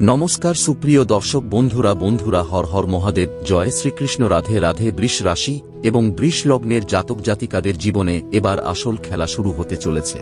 নমস্কার সুপ্রিয় দর্শক বন্ধুরা বন্ধুরা, হর হর মহাদেব, জয় শ্রীকৃষ্ণ, রাধে রাধে, বৃষ রাশি এবং বৃষ লগ্নের জাতক জাতিকাদের জীবনে এবার আসল খেলা শুরু হতে চলেছে।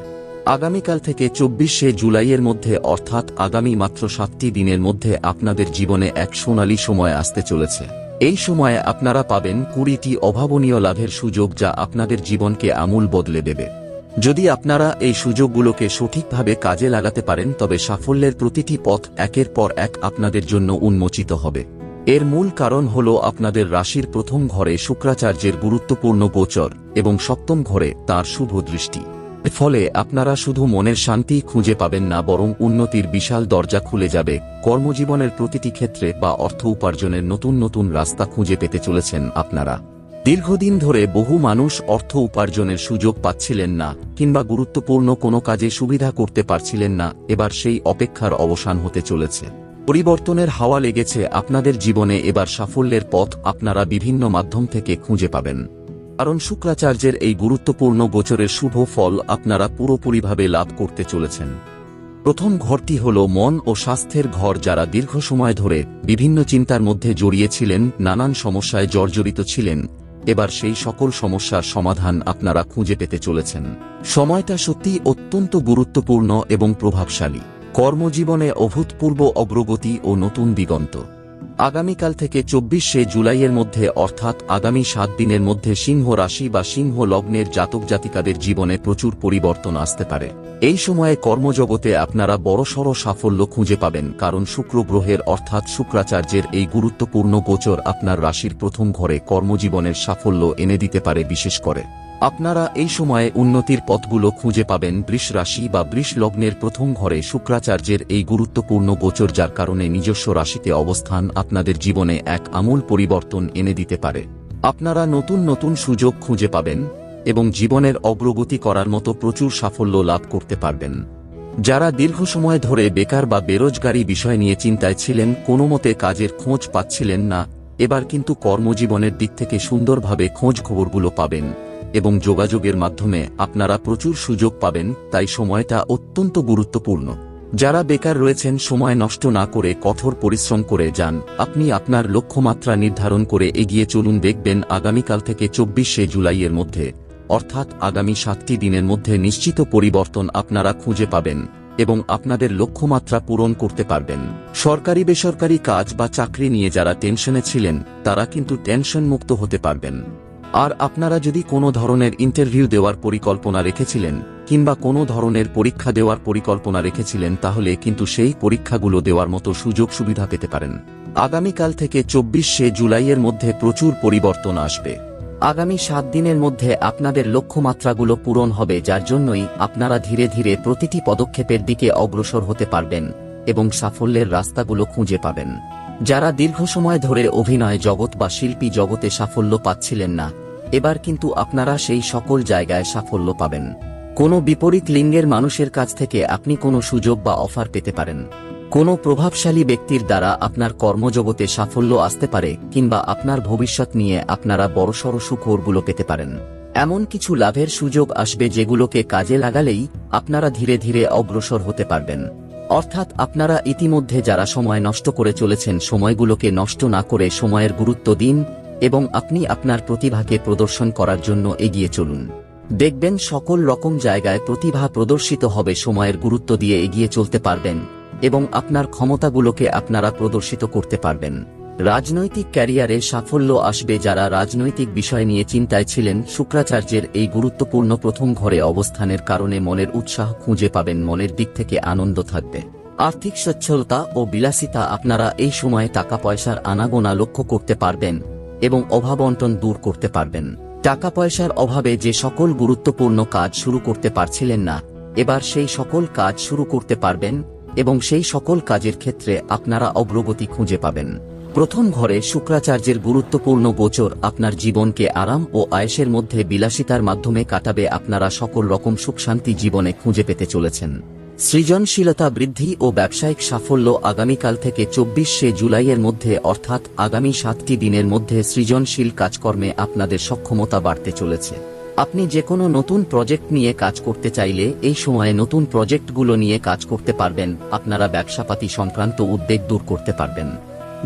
আগামীকাল থেকে চব্বিশে জুলাইয়ের মধ্যে অর্থাৎ আগামী মাত্র সাতটি দিনের মধ্যে আপনাদের জীবনে এক সোনালী সময় আসতে চলেছে। এই সময়ে আপনারা পাবেন কুড়িটি অভাবনীয় লাভের সুযোগ যা আপনাদের জীবনকে আমূল বদলে দেবে। যদি আপনারা এই সুযোগগুলোকে সঠিকভাবে কাজে লাগাতে পারেন, তবে সাফল্যের প্রতিটি পথ একের পর এক আপনাদের জন্য উন্মোচিত হবে। এর মূল কারণ হল আপনাদের রাশির প্রথম ঘরে শুক্রাচার্যের গুরুত্বপূর্ণ গোচর এবং সপ্তম ঘরে তার শুভ দৃষ্টি। ফলে আপনারা শুধু মনের শান্তি খুঁজে পাবেন না, বরং উন্নতির বিশাল দরজা খুলে যাবে। কর্মজীবনের প্রতিটি ক্ষেত্রে বা অর্থ উপার্জনের নতুন নতুন রাস্তা খুঁজে পেতে চলেছেন আপনারা। দীর্ঘদিন ধরে বহু মানুষ অর্থ উপার্জনের সুযোগ পাচ্ছিলেন না, কিংবা গুরুত্বপূর্ণ কোনো কাজে সুবিধা করতে পারছিলেন না, এবার সেই অপেক্ষার অবসান হতে চলেছে। পরিবর্তনের হাওয়া লেগেছে আপনাদের জীবনে, এবার সাফল্যের পথ আপনারা বিভিন্ন মাধ্যম থেকে খুঁজে পাবেন। কারণ শুক্রাচার্যের এই গুরুত্বপূর্ণ গোচরের শুভ ফল আপনারা পুরোপুরিভাবে লাভ করতে চলেছেন। প্রথম ঘরটি হল মন ও স্বাস্থ্যের ঘর যারা দীর্ঘ সময় ধরে বিভিন্ন চিন্তার মধ্যে জড়িয়েছিলেন নানান সমস্যায় জর্জরিত ছিলেন এবার সেই সকল সমস্যার সমাধান আপনারা খুঁজে পেতে চলেছেন। সময়টা সত্যি অত্যন্ত গুরুত্বপূর্ণ এবং প্রভাবশালী। কর্মজীবনে অভূতপূর্ব অগ্রগতি ও নতুন দিগন্ত। আগামীকাল থেকে চব্বিশে জুলাইয়ের মধ্যে, অর্থাৎ আগামী সাত দিনের মধ্যে সিংহ রাশি বা সিংহ লগ্নের জাতক জাতিকাদের জীবনে প্রচুর পরিবর্তন আসতে পারে। এই সময়ে কর্মজগতে আপনারা বড়সড় সাফল্য খুঁজে পাবেন, কারণ শুক্র গ্রহের, অর্থাৎ শুক্রাচার্যের এই গুরুত্বপূর্ণ গোচর আপনার রাশির প্রথম ঘরে কর্মজীবনের সাফল্য এনে দিতে পারে বিশেষ করে। আপনারা এই সময়ে উন্নতির পথগুলো খুঁজে পাবেন বৃষ রাশি বা বৃষ লগ্নের প্রথম ঘরে শুক্রাচার্যের এই গুরুত্বপূর্ণ গোচর যার কারণে নিজস্ব রাশিতে অবস্থান আপনাদের জীবনে এক আমূল পরিবর্তন এনে দিতে পারে। আপনারা নতুন নতুন সুযোগ খুঁজে পাবেন এবং জীবনের অগ্রগতি করার মতো প্রচুর সাফল্য লাভ করতে পারবেন। যারা দীর্ঘ সময় ধরে বেকার বা বেরোজগারি বিষয় নিয়ে চিন্তায় ছিলেন, কোনো মতে কাজের খোঁজ পাচ্ছিলেন না, এবার কিন্তু কর্মজীবনের দিক থেকে সুন্দরভাবে খোঁজ খবরগুলো পাবেন। এবং যোগাযোগের মাধ্যমে আপনারা প্রচুর সুযোগ পাবেন, তাই সময়টা অত্যন্ত গুরুত্বপূর্ণ। যারা বেকার রয়েছেন, সময় নষ্ট না করে, কঠোর পরিশ্রম করে যান, আপনি আপনার লক্ষ্যমাত্রা নির্ধারণ করে এগিয়ে চলুন দেখবেন আগামীকাল থেকে চব্বিশে জুলাইয়ের মধ্যে, অর্থাৎ আগামী সাতটি দিনের মধ্যে নিশ্চিত পরিবর্তন আপনারা খুঁজে পাবেন এবং আপনাদের লক্ষ্যমাত্রা পূরণ করতে পারবেন। সরকারি বেসরকারি কাজ বা চাকরি নিয়ে যারা টেনশনে ছিলেন, তারা কিন্তু টেনশন মুক্ত হতে পারবেন। আর আপনারা যদি কোনো ধরনের ইন্টারভিউ দেওয়ার পরিকল্পনা রেখেছিলেন, কিংবা কোনো ধরনের পরীক্ষা দেওয়ার পরিকল্পনা রেখেছিলেন, তাহলে কিন্তু সেই পরীক্ষাগুলো দেওয়ার মতো সুযোগ সুবিধা পেতে পারেন। আগামীকাল থেকে চব্বিশে জুলাইয়ের মধ্যে প্রচুর পরিবর্তন আসবে। আগামী সাত দিনের মধ্যে আপনাদের লক্ষ্যমাত্রাগুলো পূরণ হবে, যার জন্যই আপনারা ধীরে ধীরে প্রতিটি পদক্ষেপের দিকে অগ্রসর হতে পারবেন এবং সাফল্যের রাস্তাগুলো খুঁজে পাবেন। যারা দীর্ঘ সময় ধরে অভিনয় জগৎ বা শিল্পী জগতে সাফল্য পাচ্ছিলেন না এবার কিন্তু আপনারা সেই সকল জায়গায় সাফল্য পাবেন। কোনো বিপরীত লিঙ্গের মানুষের কাছ থেকে আপনি কোনো সুযোগ বা অফার পেতে পারেন। কোনো প্রভাবশালী ব্যক্তির দ্বারা আপনার কর্মজগতে সাফল্য আসতে পারে কিংবা আপনার ভবিষ্যৎ নিয়ে আপনারা বড়সড় সুখবরগুলো পেতে পারেন। এমন কিছু লাভের সুযোগ আসবে যেগুলোকে কাজে লাগালেই আপনারা ধীরে ধীরে অগ্রসর হতে পারবেন। অর্থাৎ আপনারা ইতিমধ্যে যারা সময় নষ্ট করে চলেছেন, সময়গুলোকে নষ্ট না করে সময়ের গুরুত্ব দিন এবং আপনি আপনার প্রতিভাকে প্রদর্শন করার জন্য এগিয়ে চলুন। দেখবেন সকল রকম জায়গায় প্রতিভা প্রদর্শিত হবে সময়ের গুরুত্ব দিয়ে এগিয়ে চলতে পারবেন এবং আপনার ক্ষমতাগুলোকে আপনারা প্রদর্শিত করতে পারবেন। রাজনৈতিক ক্যারিয়ারে সাফল্য আসবে যারা রাজনৈতিক বিষয় নিয়ে চিন্তায় ছিলেন। শুক্রাচার্যের এই গুরুত্বপূর্ণ প্রথম ঘরে অবস্থানের কারণে মনের উৎসাহ খুঁজে পাবেন, মনের দিক থেকে আনন্দ থাকবে। আর্থিক সচ্ছলতা ও বিলাসিতা আপনারা এই সময়ে টাকা পয়সার আনাগোনা লক্ষ্য করতে পারবেন। এবং অভাবন্টন দূর করতে পারবেন। টাকা পয়সার অভাবে যে সকল গুরুত্বপূর্ণ কাজ শুরু করতে পারছিলেন না, এবার সেই সকল কাজ শুরু করতে পারবেন এবং সেই সকল কাজের ক্ষেত্রে আপনারা অগ্রগতি খুঁজে পাবেন। প্রথম ঘরে শুক্রাচার্যের গুরুত্বপূর্ণ গোচর আপনার জীবনকে আরাম ও আয়েসের মধ্যে বিলাসিতার মাধ্যমে কাটাবে আপনারা সকল রকম সুখশান্তি জীবনে খুঁজে পেতে চলেছেন। সৃজনশীলতা বৃদ্ধি ও ব্যবসায়িক সাফল্য আগামীকাল থেকে চব্বিশে জুলাইয়ের মধ্যে, অর্থাৎ আগামী সাতটি দিনের মধ্যে সৃজনশীল কাজকর্মে আপনাদের সক্ষমতা বাড়তে চলেছে। আপনি যে কোনো নতুন প্রজেক্ট নিয়ে কাজ করতে চাইলে এই সময়ে নতুন প্রজেক্টগুলো নিয়ে কাজ করতে পারবেন, আপনারা ব্যবসাপাতি সংক্রান্ত উদ্বেগ দূর করতে পারবেন।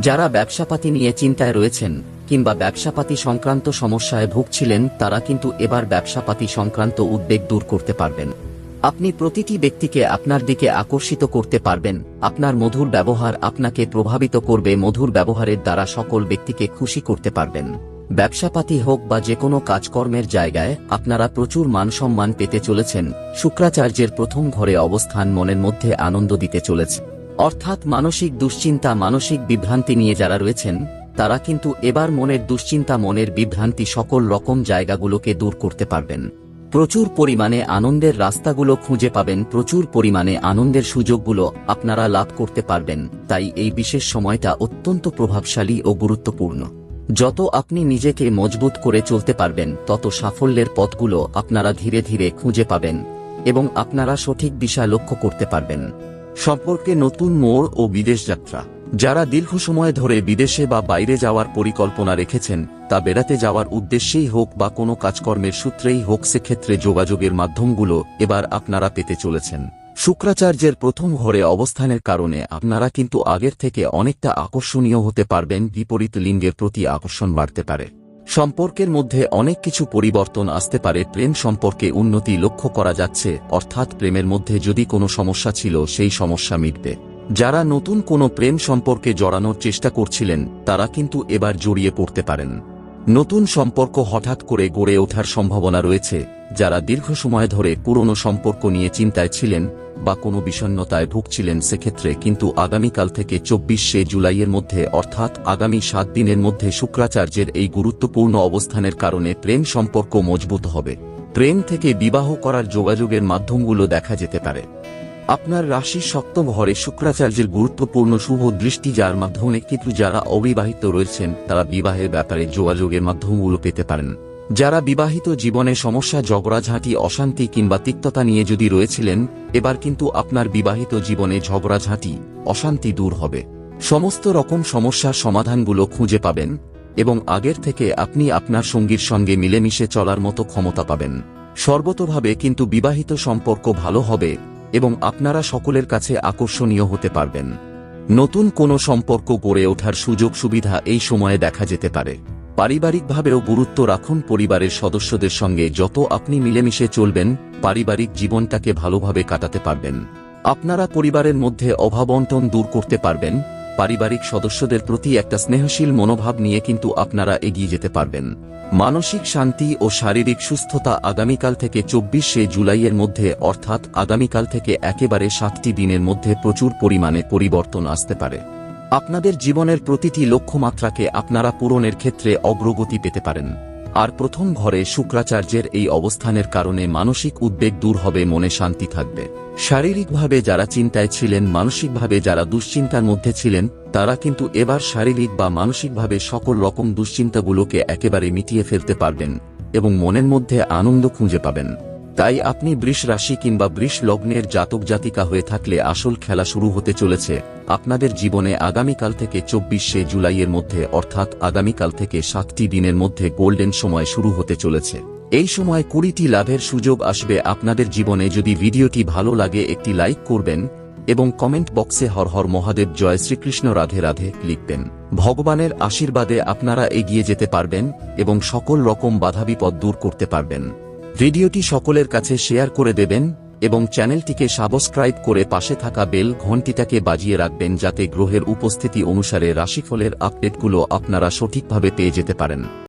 যারা ব্যবসাপাতি নিয়ে চিন্তায় রয়েছেন কিংবা ব্যবসাপাতি সংক্রান্ত সমস্যায় ভুগছিলেন, তারা কিন্তু এবার ব্যবসাপাতি সংক্রান্ত উদ্বেগ দূর করতে পারবেন। আপনি প্রতিটি ব্যক্তিকে আপনার দিকে আকর্ষিত করতে পারবেন। আপনার মধুর ব্যবহার আপনাকে প্রভাবিত করবে। মধুর ব্যবহারের দ্বারা সকল ব্যক্তিকে খুশি করতে পারবেন। ব্যবসাপাতি হোক বা যে কোনো কাজকর্মের জায়গায় আপনারা প্রচুর মানসম্মান পেতে চলেছেন। শুক্রাচার্যের প্রথম ঘরে অবস্থান মনের মধ্যে আনন্দ দিতে চলেছে। অর্থাৎ মানসিক দুশ্চিন্তা, মানসিক বিভ্রান্তি নিয়ে যারা রয়েছেন, তারা কিন্তু এবার মনের দুশ্চিন্তা, মনের বিভ্রান্তি সকল রকম জায়গাগুলোকে দূর করতে পারবেন। প্রচুর পরিমাণে আনন্দের রাস্তাগুলো খুঁজে পাবেন, প্রচুর পরিমাণে আনন্দের সুযোগগুলো আপনারা লাভ করতে পারবেন। তাই এই বিশেষ সময়টা অত্যন্ত প্রভাবশালী ও গুরুত্বপূর্ণ। যত আপনি নিজেকে মজবুত করে চলতে পারবেন, তত সাফল্যের পথগুলো আপনারা ধীরে ধীরে খুঁজে পাবেন এবং আপনারা সঠিক দিশা লক্ষ্য করতে পারবেন। সম্পর্কে নতুন মোড় ও বিদেশ যাত্রা। যারা দীর্ঘ সময় ধরে বিদেশে বা বাইরে যাওয়ার পরিকল্পনা রেখেছেন, তা বেড়াতে যাওয়ার উদ্দেশ্যেই হোক বা কোনো কাজকর্মের সূত্রেই হোক, সেক্ষেত্রে যোগাযোগের মাধ্যমগুলো এবার আপনারা পেতে চলেছেন। শুক্রাচার্যের প্রথম ঘরে অবস্থানের কারণে আপনারা কিন্তু আগের থেকে অনেকটা আকর্ষণীয় হতে পারবেন, বিপরীত লিঙ্গের প্রতি আকর্ষণ বাড়তে পারে। সম্পর্কের মধ্যে অনেক কিছু পরিবর্তন আসতে পারে, প্রেম সম্পর্কে উন্নতি লক্ষ্য করা যাচ্ছে, অর্থাৎ প্রেমের মধ্যে যদি কোনো সমস্যা ছিল, সেই সমস্যা মিটবে। যারা নতুন কোনো প্রেম সম্পর্কে জড়ানোর চেষ্টা করছিলেন, তারা কিন্তু এবার জড়িয়ে পড়তে পারেন। নতুন সম্পর্ক হঠাৎ করে গড়ে ওঠার সম্ভাবনা রয়েছে, যারা দীর্ঘ সময় ধরে পুরনো সম্পর্ক নিয়ে চিন্তায় ছিলেন বা কোনো বিষণ্নতায় ভুগছিলেন সেক্ষেত্রে কিন্তু আগামীকাল থেকে চব্বিশে জুলাইয়ের মধ্যে অর্থাৎ আগামী সাত দিনের মধ্যে শুক্রাচার্যের এই গুরুত্বপূর্ণ অবস্থানের কারণে প্রেম সম্পর্ক মজবুত হবে। প্রেম থেকে বিবাহ করার যোগাযোগের মাধ্যমগুলো দেখা যেতে পারে। আপনার রাশি সপ্তম ঘরে শুক্রাচার্যের গুরুত্বপূর্ণ শুভ দৃষ্টি যার মাধ্যমে কিন্তু যারা অবিবাহিত রয়েছেন, তারা বিবাহের ব্যাপারে যোগাযোগের মাধ্যমগুলো পেতে পারেন। যারা বিবাহিত জীবনে সমস্যা, ঝগড়াঝাঁটি, অশান্তি কিংবা তিক্ততা নিয়ে যদি রয়েছিলেন, এবার কিন্তু আপনার বিবাহিত জীবনে ঝগড়াঝাঁটি, অশান্তি দূর হবে। সমস্ত রকম সমস্যার সমাধানগুলো খুঁজে পাবেন এবং আগের থেকে আপনি আপনার সঙ্গীর সঙ্গে মিলেমিশে চলার মতো ক্ষমতা পাবেন। সর্বতভাবে কিন্তু বিবাহিত সম্পর্ক ভালো হবে এবং আপনারা সকলের কাছে আকর্ষণীয় হতে পারবেন। নতুন কোনো সম্পর্ক গড়ে ওঠার সুযোগ সুবিধা এই সময়ে দেখা যেতে পারে। পারিবারিকভাবেও গুরুত্ব রাখুন পরিবারের সদস্যদের সঙ্গে যত আপনি মিলেমিশে চলবেন, পারিবারিক জীবনটাকে ভালোভাবে কাটাতে পারবেন। আপনারা পরিবারের মধ্যে অভাবন্টন দূর করতে পারবেন পারিবারিক সদস্যদের প্রতি একটা স্নেহশীল মনোভাব নিয়ে কিন্তু আপনারা এগিয়ে যেতে পারবেন। মানসিক শান্তি ও শারীরিক সুস্থতা আগামীকাল থেকে চব্বিশে জুলাইয়ের মধ্যে, অর্থাৎ আগামীকাল থেকে একেবারে সাতটি দিনের মধ্যে প্রচুর পরিমাণে পরিবর্তন আসতে পারে। আপনাদের জীবনের প্রতিটি লক্ষ্যমাত্রাকে আপনারা পূরণের ক্ষেত্রে অগ্রগতি পেতে পারেন। আর প্রথম ঘরে শুক্রাচার্যের এই অবস্থানের কারণে মানসিক উদ্বেগ দূর হবে, মনে শান্তি থাকবে। শারীরিকভাবে যারা চিন্তায় ছিলেন, মানসিকভাবে যারা দুশ্চিন্তার মধ্যে ছিলেন, তারা কিন্তু এবার শারীরিক বা মানসিকভাবে সকল রকম দুশ্চিন্তাগুলোকে একেবারে মিটিয়ে ফেলতে পারবেন এবং মনের মধ্যে আনন্দ খুঁজে পাবেন। তাই আপনি বৃষ রাশি কিংবা বৃষ লগ্নের জাতক জাতিকা হয়ে থাকলে আসল খেলা শুরু হতে চলেছে। আপনাদের জীবনে আগামীকাল থেকে চব্বিশে জুলাইয়ের মধ্যে, অর্থাৎ আগামীকাল থেকে সাতটি দিনের মধ্যে গোল্ডেন সময় শুরু হতে চলেছে। এই সময় কুড়িটি লাভের সুযোগ আসবে। আপনাদের জীবনে যদি ভিডিওটি ভালো লাগে, একটি লাইক করবেন এবং কমেন্ট বক্সে হর হর মহাদেব, জয় শ্রীকৃষ্ণ, রাধে রাধে লিখবেন। ভগবানের আশীর্বাদে আপনারা এগিয়ে যেতে পারবেন এবং সকল রকম বাধাবিপদ দূর করতে পারবেন। ভিডিওটি সকলের কাছে শেয়ার করে দেবেন এবং চ্যানেলটিকে সাবস্ক্রাইব করে পাশে থাকা বেল ঘন্টিটাকে বাজিয়ে রাখবেন যাতে গ্রহের উপস্থিতি অনুসারে রাশিফলের আপডেটগুলো আপনারা সঠিকভাবে পেয়ে যেতে পারেন।